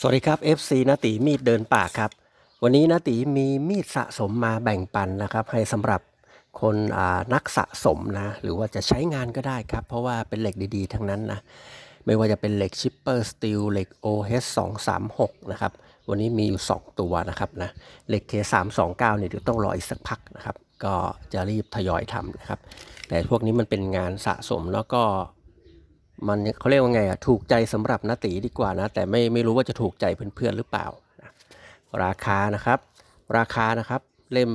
สวัสดีครับ FC นาตีมีดเดินป่าครับ วันนี้นาตีมีมีดสะสมมาแบ่งปันนะครับ ให้สำหรับคนนักสะสมนะ หรือว่าจะใช้งานก็ได้ครับ เพราะว่าเป็นเหล็กดีๆ ทั้งนั้นนะ ไม่ว่าจะเป็นเหล็กชิปเปอร์สตีลเหล็ก OH 2 3 6 นะครับ วันนี้มีอยู่ 2 ตัวนะครับนะ เหล็ก K 3 2 9 เนี่ยเดี๋ยวต้องรออีกสักพักนะครับ ก็จะรีบทยอยทำนะครับ แต่พวกนี้มันเป็นงานสะสมแล้วก็ มันเขาเรียกว่าไงอะถูกใจสำหรับนาตีดีกว่านะ แต่ไม่ไม่รู้ว่าจะถูกใจเพื่อนๆหรือเปล่านะราคานะครับ ราคานะครับ เล่ม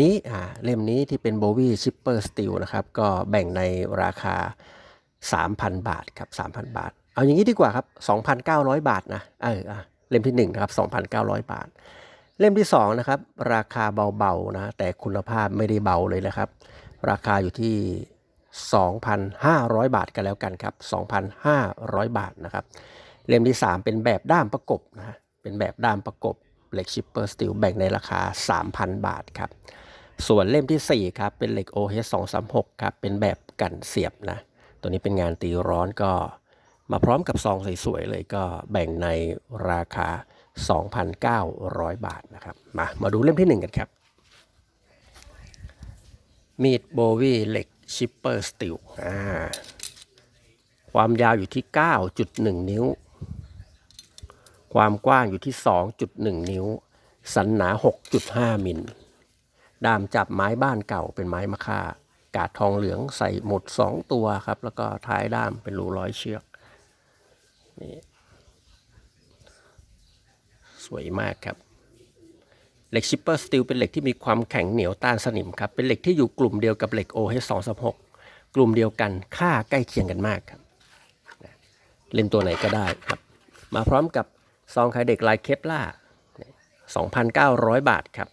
นี้อ่าเล่มนี้ที่เป็นโบวี่ชิปเปอร์สตีลนะครับก็แบ่งในราคา 3,000 บาทครับ3,000 บาท เอาอย่างนี้ดีกว่าครับ 2,900 บาทนะเอออะเล่มที่1นะครับ2,900 บาท เล่มที่2นะครับราคาเบาๆนะแต่คุณภาพไม่ได้เบาเลยนะครับ ราคาอยู่ที่ 2,500 บาทกันแล้วกันครับ 2,500 บาทนะครับ เล่มที่ 3 เป็นแบบด้ามประกบนะเป็นแบบด้ามประกบเหล็กชิปเปอร์สตีลแบ่งในราคา 3,000 บาทครับ ส่วนเล่มทีสี่ 4 ครับ เป็นเหล็ก OH 236ครับ เป็นแบบกันเสียบนะ ตัวนี้เป็นงานตีร้อนก็มาพร้อมกับซองสวยๆเลยก็แบ่งในราคา 2,900 บาทนะครับ มา มาดูเล่มที่ 1 กันครับ มีดโบวีเหล็ก ชิปเปอร์สตีลความยาวอยู่ที่ 9.1 นิ้ว ความกว้างอยู่ที่ 2.1 นิ้ว สันหนา 6.5 มิลด้ามจับไม้บ้านเก่าเป็นไม้มะค่ากาดทองเหลืองใส่หมด 2 ตัวครับ แล้วก็ท้ายด้ามเป็นรูร้อยเชือก นี่ สวยมากครับ เหล็กชิปเปอร์สตีลเป็นเหล็กที่มีความแข็งเหนียวต้านสนิมครับ เป็นเหล็กที่อยู่กลุ่มเดียวกับเหล็ก OH 2 3 6 กลุ่มเดียวกันค่าใกล้เคียงกันมากครับเล่นตัวไหนก็ได้ครับ มาพร้อมกับซองขายเด็กลายเคปล่า2,900 บาทครับ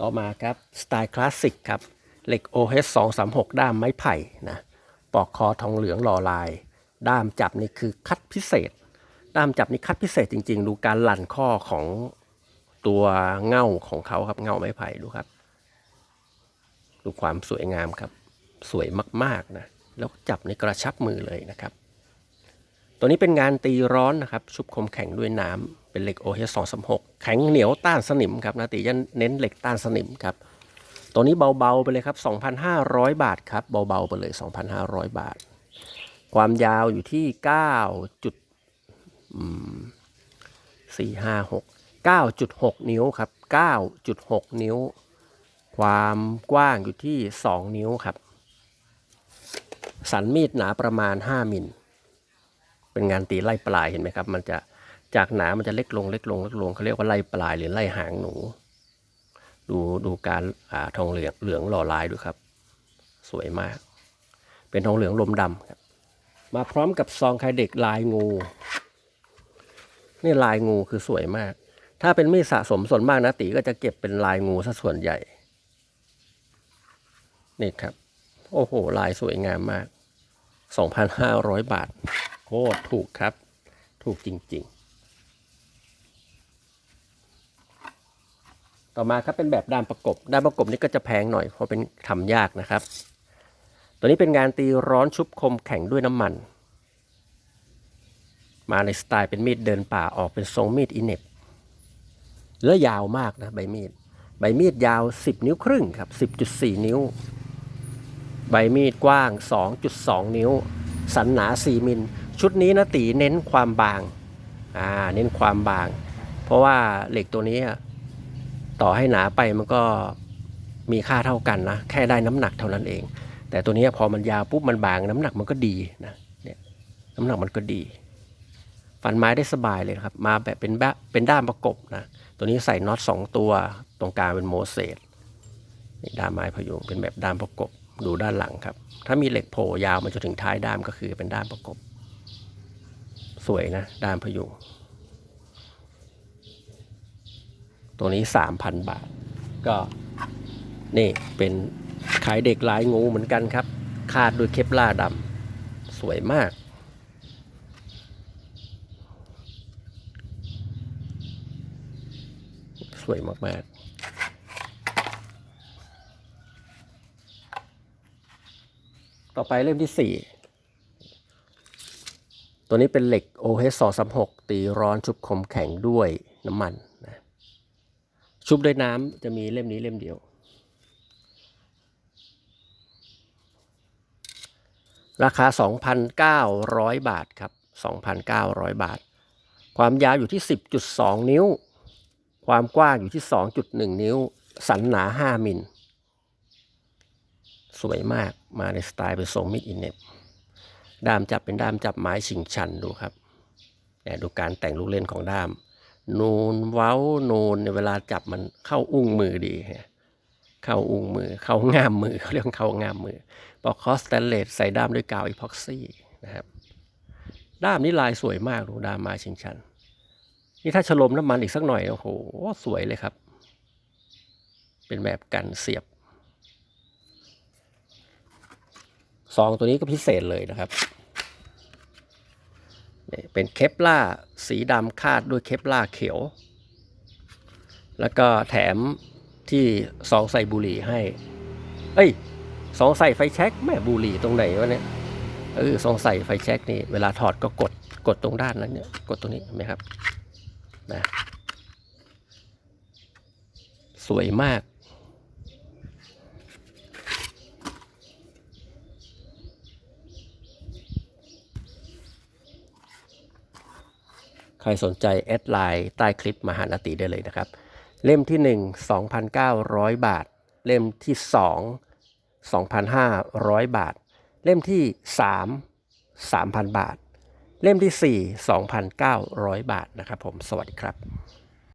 ต่อมาครับสไตล์คลาสสิกครับเหล็ก OH 2 3 6 ด้ามไม้ไผ่นะปอกคอทองเหลืองหล่อลาย ด้ามจับนี่คือคัดพิเศษ ด้ามจับนี่คัดพิเศษจริง ๆ ดูการหลั่นข้อของตัวเง่าของเขาครับเง่าไม้ไผ่ดูครับ ดูความสวยงามครับ สวยมากๆนะแล้วจับในกระชับมือเลยนะครับ ตัวนี้เป็นงานตีร้อนนะครับ ชุบคมแข็งด้วยน้ำเป็นเหล็ก OH 2 3 6แข็งเหนียวต้านสนิมครับนะตีจะเน้นเหล็กต้านสนิมครับ ตัวนี้เบาๆไปเลยครับ 2,500 บาทครับเบาๆไปเลย 2,500 บาท ความยาวอยู่ที่ 9 จุดสี่ห้าหกเก้าจุดหกนิ้วครับเก้าจุดหกนิ้ว ความกว้างอยู่ที่2นิ้วครับ สันมีดหนาประมาณ5มิล เป็นงานตีไล่ปลายเห็นไหมครับ มันจะ จากหนามันจะเล็กลงเล็กลงเล็กลงเขาเรียกว่าไล่ปลายหรือไล่หางหนู ดูดูการอ่าทองเหลืองเหลืองหล่อลายดูครับ สวยมาก เป็นทองเหลืองลมดำครับมาพร้อมกับซองไข่เด็กลายงูนี่ลายงูคือสวยมาก ถ้าเป็นมีดสะสมส่วนมากนะตีก็จะเก็บเป็นลายงูซะส่วนใหญ่ นี่ครับ โอ้โห ลายสวยงามมาก 2,500 บาทโคตรถูกครับ ถูกจริง ๆ ต่อมาครับเป็นแบบด้ามประกบ ด้ามประกบนี่ก็จะแพงหน่อยเพราะเป็นทำยากนะครับ ตัวนี้เป็นงานตีร้อนชุบคมแข็งด้วยน้ำมัน มาในสไตล์เป็นมีดเดินป่าออกเป็นทรงมีดอินเน็บแล้วยาวมากนะใบมีด ใบมีดยาว 10 นิ้วครึ่งครับ 10.4 นิ้ว ใบมีดกว้าง 2.2 นิ้ว สันหนา 4 มิล ชุดนี้นะตีเน้นความบาง อ่า เน้นความบาง เพราะว่าเหล็กตัวนี้ ต่อให้หนาไปมันก็มีค่าเท่ากันนะ แค่ได้น้ำหนักเท่านั้นเอง แต่ตัวนี้พอมันยาวปุ๊บมันบางน้ำหนักมันก็ดีนะเนี่ยน้ำหนักมันก็ดี ฟันไม้ได้สบายเลยครับ มาแบบเป็นแบบเป็นด้ามประกบนะ ตัวนี้ใส่น็อตสองตัวตรงกลางเป็นโมเสสนี่ด้ามไม้พยุงเป็นแบบด้ามประกบดูด้านหลังครับ ถ้ามีเหล็กโผล่ยาวมาจนถึงท้ายด้ามก็คือเป็นด้ามประกบ สวยนะ ด้ามพยุง ตัวนี้ 3,000 บาท ก็นี่เป็นขายเด็กลายงูเหมือนกันครับ คาดด้วยเคปล่าดำสวยมาก สวยมากๆต่อไปเล่มที่สี่ตัวนี้เป็นเหล็ก OH 2 3 6 ตีร้อนชุบคมแข็งด้วยน้ำมัน ชุบด้วยน้ำจะมีเล่มนี้เล่มเดียว ราคา 2,900 บาทครับ 2,900 บาท ความยาวอยู่ที่ 10.2 นิ้ว ความกว้างอยู่ที่ 2.1 นิ้ว สันหนา 5 มิล สวยมากมาในสไตล์เป็นทรงมิดอินเน็บด้ามจับเป็นด้ามจับไม้ชิงชันดูครับดูการแต่งลูกเล่นของด้าม นูนเว้านูนเนี่ยเวลาจับมันเข้าอุ้งมือดีฮะเข้าอุ้งมือ เข้าง่ามมือเขาเรียกเข้าง่ามมือปอกคอสแตนเลสใส่ด้ามด้วยกาวอีพ็อกซี่นะครับ ด้ามนี้ลายสวยมากดูด้ามม้ชิงชัน นี่ถ้าฉลมน้ำมันอีกสักหน่อย โอ้โห สวยเลยครับ เป็นแบบกันเสียบซองตัวนี้ก็พิเศษเลยนะครับ เป็นเคปล่าสีดำคาดด้วยเคปล่าเขียว แล้วก็แถมที่ซองใส่บุหรี่ให้ เอ้ยซองใส่ไฟแช็กแม่บุหรี่ตรงไหนวะเนี่ยเออซองใส่ไฟแช็กนี่เวลาถอดก็กดกดตรงด้านนั้นเนี่ยกดตรงนี้เห็นไหมครับนะสวยมาก ใครสนใจแอดไลน์ใต้คลิปมาหานาติได้เลยนะครับ เล่มที่ 1 2,900 บาท เล่มที่ 2 2,500 บาท เล่มที่ 3 3,000 บาท เล่มที่ 4 2,900 บาทนะครับผมสวัสดีครับ